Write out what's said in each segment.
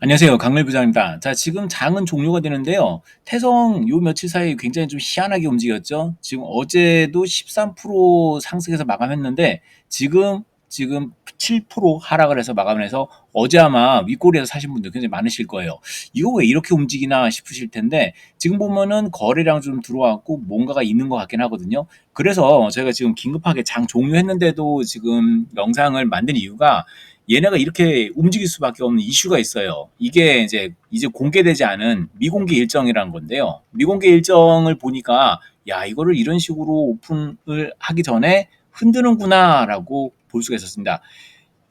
안녕하세요. 강일 부장입니다. 자, 지금 장은 종료가 되는데요. 태성 요 며칠 사이 굉장히 좀 희한하게 움직였죠. 지금 어제도 13% 상승해서 마감했는데 지금 지금 7% 하락을 해서 마감을 해서 어제 아마 윗꼬리에서 사신 분들 굉장히 많으실 거예요. 이거 왜 이렇게 움직이나 싶으실 텐데 지금 보면은 거래량 좀 들어왔고 뭔가가 있는 것 같긴 하거든요. 그래서 저희가 지금 긴급하게 장 종료했는데도 지금 영상을 만든 이유가 얘네가 이렇게 움직일 수밖에 없는 이슈가 있어요. 이게 이제 이제 공개되지 않은 미공개 일정이라는 건데요. 미공개 일정을 보니까 야 이거를 이런 식으로 오픈을 하기 전에 흔드는구나라고 볼 수가 있었습니다.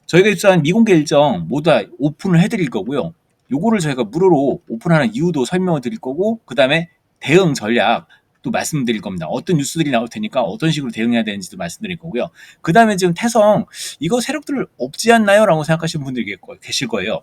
저희가 입수한 미공개 일정 모두 다 오픈을 해드릴 거고요. 요거를 저희가 무료로 오픈하는 이유도 설명을 드릴 거고 그 다음에 대응 전략 또 말씀드릴 겁니다. 어떤 뉴스들이 나올 테니까 어떤 식으로 대응해야 되는지도 말씀드릴 거고요. 그 다음에 지금 태성 이거 세력들 없지 않나요? 라고 생각하시는 분들이 계실 거예요.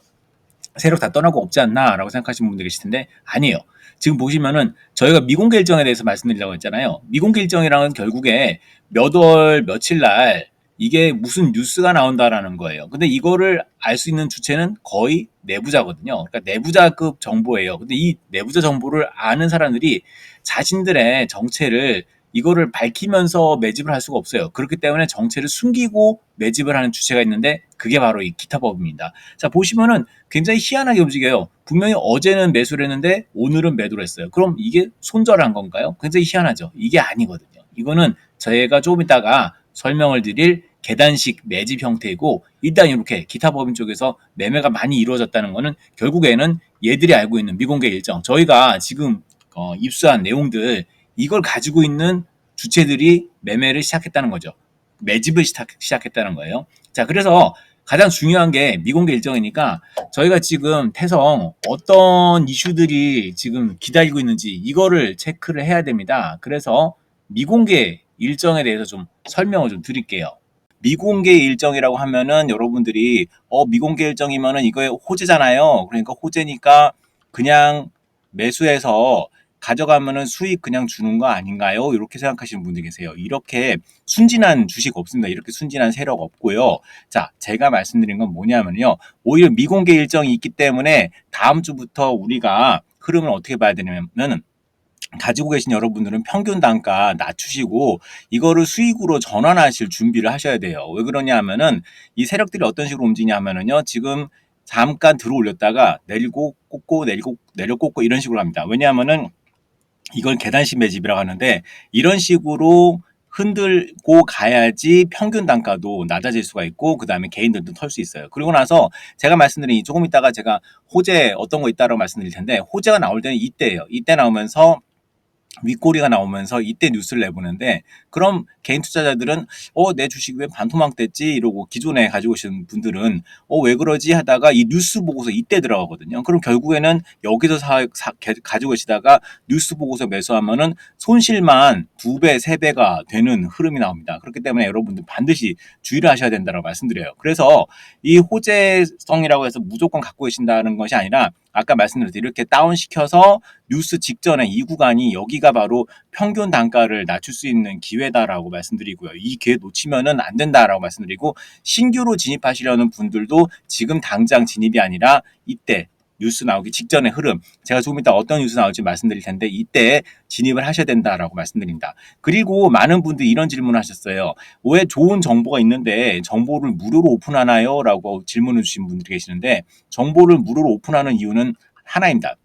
세력 다 떠나고 없지 않나? 라고 생각하시는 분들이 계실 텐데 아니에요. 지금 보시면은 저희가 미공개 일정에 대해서 말씀드리려고 했잖아요. 미공개 일정이랑은 결국에 몇 월 며칠 날 이게 무슨 뉴스가 나온다라는 거예요. 근데 이거를 알 수 있는 주체는 거의 내부자거든요. 그러니까 내부자급 정보예요. 근데 이 내부자 정보를 아는 사람들이 자신들의 정체를 이거를 밝히면서 매집을 할 수가 없어요. 그렇기 때문에 정체를 숨기고 매집을 하는 주체가 있는데 그게 바로 이 기타법입니다. 자 보시면은 굉장히 희한하게 움직여요. 분명히 어제는 매수를 했는데 오늘은 매도를 했어요. 그럼 이게 손절한 건가요? 굉장히 희한하죠. 이게 아니거든요. 이거는 저희가 조금 있다가 설명을 드릴 계단식 매집 형태이고 일단 이렇게 기타 법인 쪽에서 매매가 많이 이루어졌다는 것은 결국에는 얘들이 알고 있는 미공개 일정 저희가 지금 어, 입수한 내용들 이걸 가지고 있는 주체들이 매매를 시작했다는 거죠. 매집을 시작, 시작했다는 거예요. 자, 그래서 가장 중요한 게 미공개 일정이니까 저희가 지금 태성 어떤 이슈들이 지금 기다리고 있는지 이거를 체크를 해야 됩니다. 그래서 미공개 일정에 대해서 좀 설명을 좀 드릴게요. 미공개 일정이라고 하면은 여러분들이 어 미공개 일정이면은 이거에 호재잖아요. 그러니까 호재니까 그냥 매수해서 가져가면은 수익 그냥 주는 거 아닌가요? 이렇게 생각하시는 분들 계세요. 이렇게 순진한 주식 없습니다. 이렇게 순진한 세력 없고요. 자, 제가 말씀드린 건 뭐냐면요. 오히려 미공개 일정이 있기 때문에 다음 주부터 우리가 흐름을 어떻게 봐야 되냐면은 가지고 계신 여러분들은 평균 단가 낮추시고 이거를 수익으로 전환하실 준비를 하셔야 돼요. 왜 그러냐 하면은 이 세력들이 어떤 식으로 움직이냐 하면은요. 지금 잠깐 들어 올렸다가 내리고 꽂고 내리고 내려 꽂고 이런 식으로 합니다. 왜냐하면은 이걸 계단식 매집이라고 하는데 이런 식으로 흔들고 가야지 평균 단가도 낮아질 수가 있고 그 다음에 개인들도 털 수 있어요. 그리고 나서 제가 말씀드린 조금 있다가 제가 호재 어떤 거 있다라고 말씀드릴 텐데 호재가 나올 때는 이때예요. 이때 나오면서 윗꼬리가 나오면서 이때 뉴스를 내보는데 그럼 개인 투자자들은 어 내 주식 왜 반토막 됐지 이러고 기존에 가지고 오신 분들은 어 왜 그러지 하다가 이 뉴스 보고서 이때 들어가거든요. 그럼 결국에는 여기서 사, 사 가지고 계시다가 뉴스 보고서 매수하면은 손실만 두 배, 세 배가 되는 흐름이 나옵니다. 그렇기 때문에 여러분들 반드시 주의를 하셔야 된다고 말씀드려요. 그래서 이 호재성이라고 해서 무조건 갖고 계신다는 것이 아니라 아까 말씀드렸듯이 이렇게 다운시켜서 뉴스 직전에 이 구간이 여기가 바로 평균 단가를 낮출 수 있는 기회다라고 말씀드리고요. 이 기회 놓치면은 안 된다라고 말씀드리고 신규로 진입하시려는 분들도 지금 당장 진입이 아니라 이때 뉴스 나오기 직전의 흐름 제가 조금 이따 어떤 뉴스 나올지 말씀드릴 텐데 이때 진입을 하셔야 된다라고 말씀드립니다. 그리고 많은 분들이 이런 질문을 하셨어요. 왜 좋은 정보가 있는데 정보를 무료로 오픈하나요? 라고 질문을 주신 분들이 계시는데 정보를 무료로 오픈하는 이유는 하나입니다.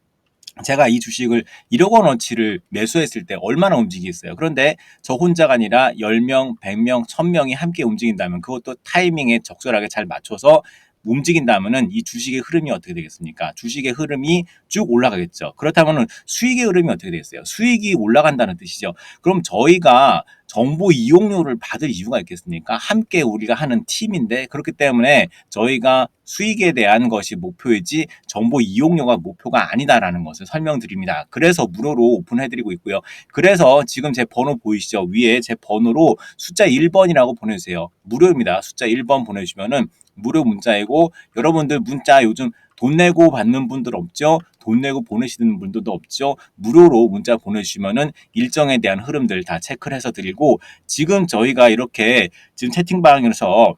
제가 이 주식을 1억 원어치를 매수했을 때 얼마나 움직이겠어요. 그런데 저 혼자가 아니라 10명, 100명, 1000명이 함께 움직인다면 그것도 타이밍에 적절하게 잘 맞춰서 움직인다면은 이 주식의 흐름이 어떻게 되겠습니까? 주식의 흐름이 쭉 올라가겠죠. 그렇다면 수익의 흐름이 어떻게 되겠어요? 수익이 올라간다는 뜻이죠. 그럼 저희가 정보 이용료를 받을 이유가 있겠습니까? 함께 우리가 하는 팀인데 그렇기 때문에 저희가 수익에 대한 것이 목표이지 정보 이용료가 목표가 아니다라는 것을 설명드립니다. 그래서 무료로 오픈해드리고 있고요. 그래서 지금 제 번호 보이시죠? 위에 제 번호로 숫자 1번이라고 보내주세요. 무료입니다. 숫자 1번 보내주시면은 무료 문자이고 여러분들 문자 요즘 돈 내고 받는 분들 없죠? 돈 내고 보내시는 분들도 없죠? 무료로 문자 보내주시면은 일정에 대한 흐름들 다 체크를 해서 드리고 지금 저희가 이렇게 지금 채팅방에서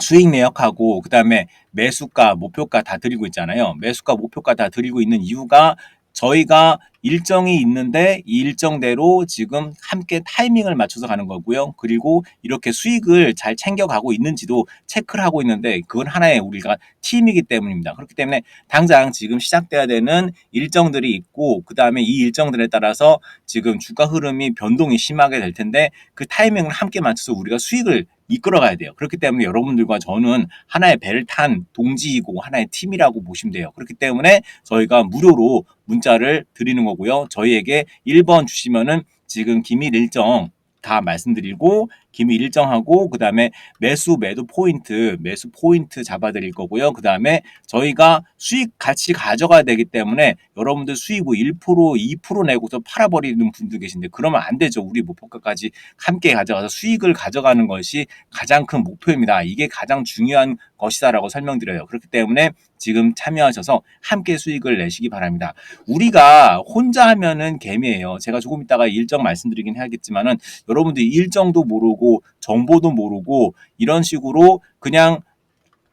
수익 내역하고 그다음에 매수가, 목표가 다 드리고 있잖아요. 매수가, 목표가 다 드리고 있는 이유가 저희가 일정이 있는데 이 일정대로 지금 함께 타이밍을 맞춰서 가는 거고요. 그리고 이렇게 수익을 잘 챙겨가고 있는지도 체크를 하고 있는데 그건 하나의 우리가 팀이기 때문입니다. 그렇기 때문에 당장 지금 시작돼야 되는 일정들이 있고 그 다음에 이 일정들에 따라서 지금 주가 흐름이 변동이 심하게 될 텐데 그 타이밍을 함께 맞춰서 우리가 수익을 이끌어가야 돼요. 그렇기 때문에 여러분들과 저는 하나의 배를 탄 동지이고 하나의 팀이라고 보시면 돼요. 그렇기 때문에 저희가 무료로 문자를 드리는 거고요. 저희에게 1번 주시면은 지금 기밀 일정 다 말씀드리고 기밀 일정하고 그 다음에 매수 매도 포인트 매수 포인트 잡아드릴 거고요. 그 다음에 저희가 수익 같이 가져가야 되기 때문에 여러분들 수익 뭐 1% 2% 내고서 팔아버리는 분들 계신데 그러면 안 되죠. 우리 목표가까지 함께 가져가서 수익을 가져가는 것이 가장 큰 목표입니다. 이게 가장 중요한 것이다라고 설명드려요. 그렇기 때문에 지금 참여하셔서 함께 수익을 내시기 바랍니다. 우리가 혼자 하면은 개미예요. 제가 조금 이따가 일정 말씀드리긴 해야겠지만은 여러분들이 일정도 모르고 정보도 모르고 이런 식으로 그냥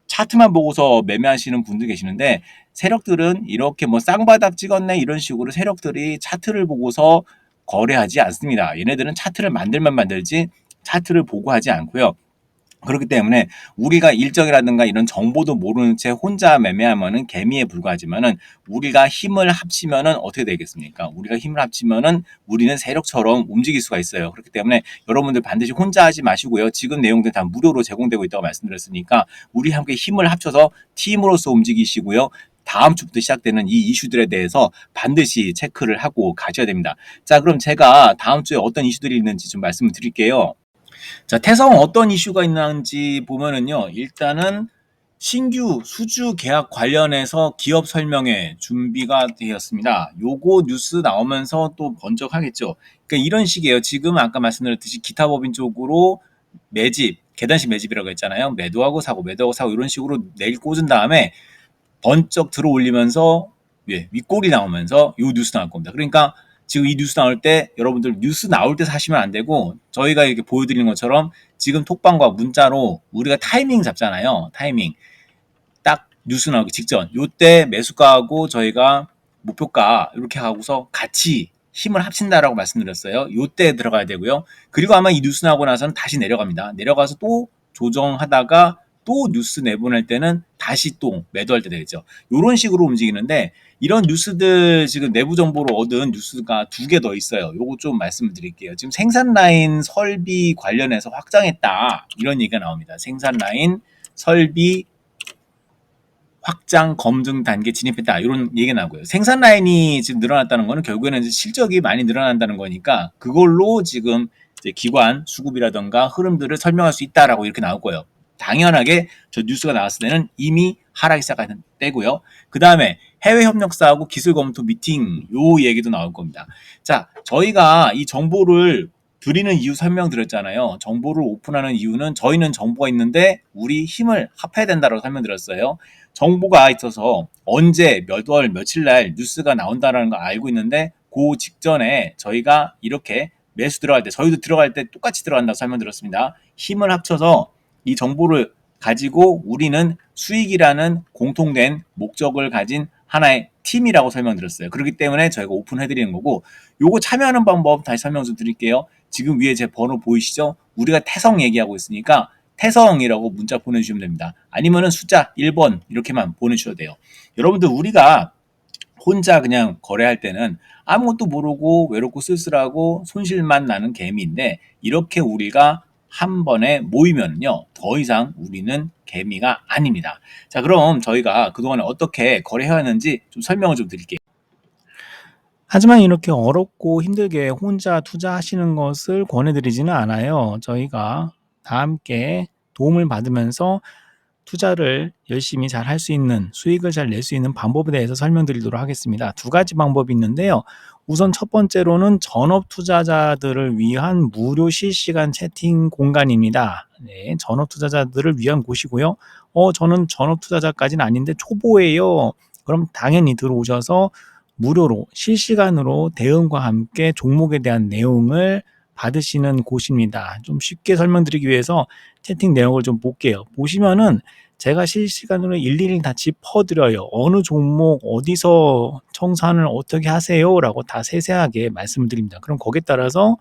차트만 보고서 매매하시는 분들 계시는데 세력들은 이렇게 뭐 쌍바닥 찍었네 이런 식으로 세력들이 차트를 보고서 거래하지 않습니다. 얘네들은 차트를 만들만 만들지 차트를 보고 하지 않고요. 그렇기 때문에 우리가 일정이라든가 이런 정보도 모르는 채 혼자 매매하면은 개미에 불과하지만은 우리가 힘을 합치면은 어떻게 되겠습니까? 우리가 힘을 합치면은 우리는 세력처럼 움직일 수가 있어요. 그렇기 때문에 여러분들 반드시 혼자 하지 마시고요. 지금 내용들 다 무료로 제공되고 있다고 말씀드렸으니까 우리 함께 힘을 합쳐서 팀으로서 움직이시고요. 다음 주부터 시작되는 이 이슈들에 대해서 반드시 체크를 하고 가셔야 됩니다. 자, 그럼 제가 다음 주에 어떤 이슈들이 있는지 좀 말씀을 드릴게요. 자, 태성 어떤 이슈가 있는지 보면은요. 일단은 신규 수주 계약 관련해서 기업 설명회 준비가 되었습니다. 요거 뉴스 나오면서 또 번쩍하겠죠. 그러니까 이런 식이에요. 지금 아까 말씀드렸듯이 기타 법인 쪽으로 매집, 계단식 매집이라고 했잖아요. 매도하고 사고, 매도하고 사고 이런 식으로 내일 꽂은 다음에 번쩍 들어 올리면서 예, 윗골이 나오면서 요 뉴스 나올 겁니다. 그러니까 지금 이 뉴스 나올 때 여러분들 뉴스 나올 때 사시면 안 되고 저희가 이렇게 보여드리는 것처럼 지금 톡방과 문자로 우리가 타이밍 잡잖아요. 타이밍. 딱 뉴스 나오기 직전. 요때 매수가하고 저희가 목표가 이렇게 하고서 같이 힘을 합친다라고 말씀드렸어요. 요때 들어가야 되고요. 그리고 아마 이 뉴스 나오고 나서는 다시 내려갑니다. 내려가서 또 조정하다가 또 뉴스 내보낼 때는 다시 또 매도할 때 되겠죠. 이런 식으로 움직이는데 이런 뉴스들 지금 내부 정보로 얻은 뉴스가 두 개 더 있어요. 요거 좀 말씀을 드릴게요. 지금 생산 라인 설비 관련해서 확장했다. 이런 얘기가 나옵니다. 생산 라인 설비 확장 검증 단계 진입했다. 이런 얘기가 나고요. 생산 라인이 지금 늘어났다는 거는 결국에는 실적이 많이 늘어난다는 거니까 그걸로 지금 기관 수급이라던가 흐름들을 설명할 수 있다라고 이렇게 나올 거예요. 당연하게 저 뉴스가 나왔을 때는 이미 하락이 시작하는 때고요. 그 다음에 해외 협력사하고 기술 검토 미팅 요 얘기도 나올 겁니다. 자, 저희가 이 정보를 드리는 이유 설명드렸잖아요. 정보를 오픈하는 이유는 저희는 정보가 있는데 우리 힘을 합해야 된다고 설명드렸어요. 정보가 있어서 언제 몇 월 며칠 날 뉴스가 나온다라는 걸 알고 있는데 그 직전에 저희가 이렇게 매수 들어갈 때 저희도 들어갈 때 똑같이 들어간다고 설명드렸습니다. 힘을 합쳐서 이 정보를 가지고 우리는 수익이라는 공통된 목적을 가진 하나의 팀이라고 설명드렸어요. 그렇기 때문에 저희가 오픈해드리는 거고 요거 참여하는 방법 다시 설명 좀 드릴게요. 지금 위에 제 번호 보이시죠? 우리가 태성 얘기하고 있으니까 태성이라고 문자 보내주시면 됩니다. 아니면은 숫자 1번 이렇게만 보내주셔도 돼요. 여러분들 우리가 혼자 그냥 거래할 때는 아무것도 모르고 외롭고 쓸쓸하고 손실만 나는 개미인데 이렇게 우리가 한 번에 모이면요. 더 이상 우리는 개미가 아닙니다. 자, 그럼 저희가 그동안에 어떻게 거래해왔는지 좀 설명을 좀 드릴게요. 하지만 이렇게 어렵고 힘들게 혼자 투자하시는 것을 권해드리지는 않아요. 저희가 다 함께 도움을 받으면서 투자를 열심히 잘 할 수 있는 수익을 잘 낼 수 있는 방법에 대해서 설명드리도록 하겠습니다. 두 가지 방법이 있는데요. 우선 첫 번째로는 전업 투자자들을 위한 무료 실시간 채팅 공간입니다. 네, 전업 투자자들을 위한 곳이고요. 어, 저는 전업 투자자까지는 아닌데 초보예요. 그럼 당연히 들어오셔서 무료로 실시간으로 대응과 함께 종목에 대한 내용을 받으시는 곳입니다. 좀 쉽게 설명드리기 위해서 채팅 내용을 좀 볼게요. 보시면은 제가 실시간으로 일일이 다 짚어드려요. 어느 종목 어디서 청산을 어떻게 하세요라고 다 세세하게 말씀을 드립니다. 그럼 거기에 따라서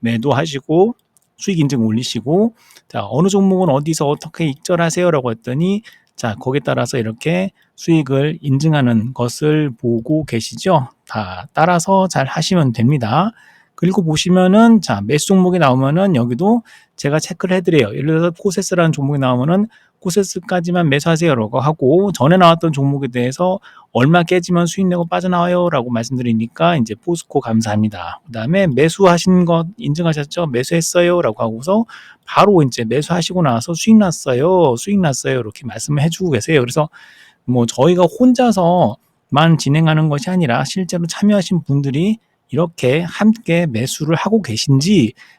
매도하시고 수익 인증 올리시고 자 어느 종목은 어디서 어떻게 익절하세요라고 했더니 자 거기에 따라서 이렇게 수익을 인증하는 것을 보고 계시죠? 다 따라서 잘 하시면 됩니다. 그리고 보시면은 자 매수 종목이 나오면은 여기도 제가 체크를 해드려요. 예를 들어서 코세스라는 종목이 나오면은 코세스까지만 매수하세요라고 하고 전에 나왔던 종목에 대해서 얼마 깨지면 수익 내고 빠져나와요라고 말씀드리니까 이제 포스코 감사합니다. 그다음에 매수하신 것 인증하셨죠? 매수했어요라고 하고서 바로 이제 매수하시고 나서 수익 났어요, 수익 났어요 이렇게 말씀을 해주고 계세요. 그래서 뭐 저희가 혼자서만 진행하는 것이 아니라 실제로 참여하신 분들이 이렇게 함께 매수를 하고 계신지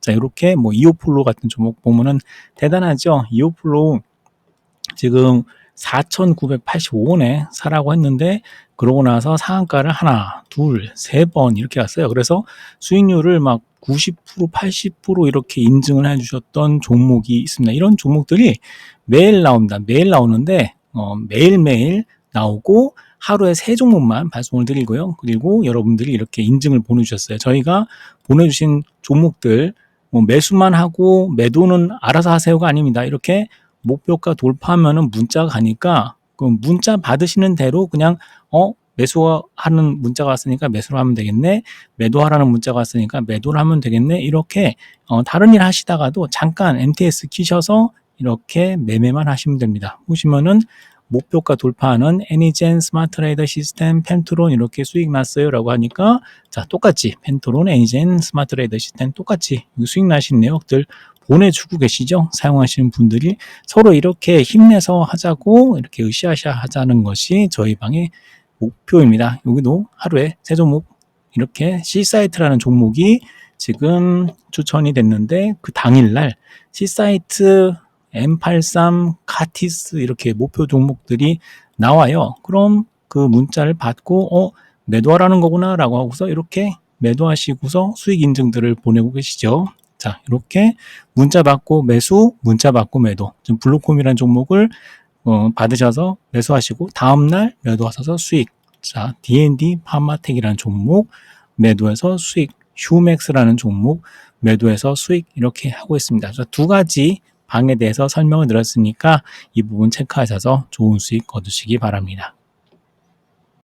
자, 이렇게 뭐 이오플로 같은 종목 보면은 대단하죠? 이오플로 지금 4,985원에 사라고 했는데 그러고 나서 상한가를 하나, 둘, 세 번 이렇게 왔어요. 그래서 수익률을 막 90%, 80% 이렇게 인증을 해주셨던 종목이 있습니다. 이런 종목들이 매일 나옵니다. 매일 나오는데 어, 매일매일 나오고 하루에 세 종목만 발송을 드리고요. 그리고 여러분들이 이렇게 인증을 보내주셨어요. 저희가 보내주신 종목들 뭐 매수만 하고 매도는 알아서 하세요가 아닙니다. 이렇게 목표가 돌파하면은 문자가 가니까 그 문자 받으시는 대로 그냥 어 매수하는 문자가 왔으니까 매수를 하면 되겠네. 매도하라는 문자가 왔으니까 매도를 하면 되겠네. 이렇게 어, 다른 일 하시다가도 잠깐 MTS 키셔서 이렇게 매매만 하시면 됩니다. 보시면은 목표가 돌파하는 애니젠 스마트 레이더 시스템 펜트론 이렇게 수익 났어요라고 하니까 자 똑같이 펜트론 애니젠 스마트 레이더 시스템 똑같이 수익 나신 내역들 보내주고 계시죠? 사용하시는 분들이 서로 이렇게 힘내서 하자고 이렇게 으쌰으쌰 하자는 것이 저희 방의 목표입니다. 여기도 하루에 세 종목 이렇게 C사이트라는 종목이 지금 추천이 됐는데 그 당일날 C사이트 M83 카티스 이렇게 목표 종목들이 나와요. 그럼 그 문자를 받고 어 매도하라는 거구나 라고 하고서 이렇게 매도하시고서 수익 인증들을 보내고 계시죠. 자, 이렇게 문자 받고 매수, 문자 받고 매도. 지금 블루콤이라는 종목을 어, 받으셔서 매수하시고 다음날 매도하셔서 수익. 자, D&D 파마텍이라는 종목 매도해서 수익. 휴맥스라는 종목 매도해서 수익 이렇게 하고 있습니다. 그래서 두 가지 방에 대해서 설명을 드렸으니까 이 부분 체크하셔서 좋은 수익 거두시기 바랍니다.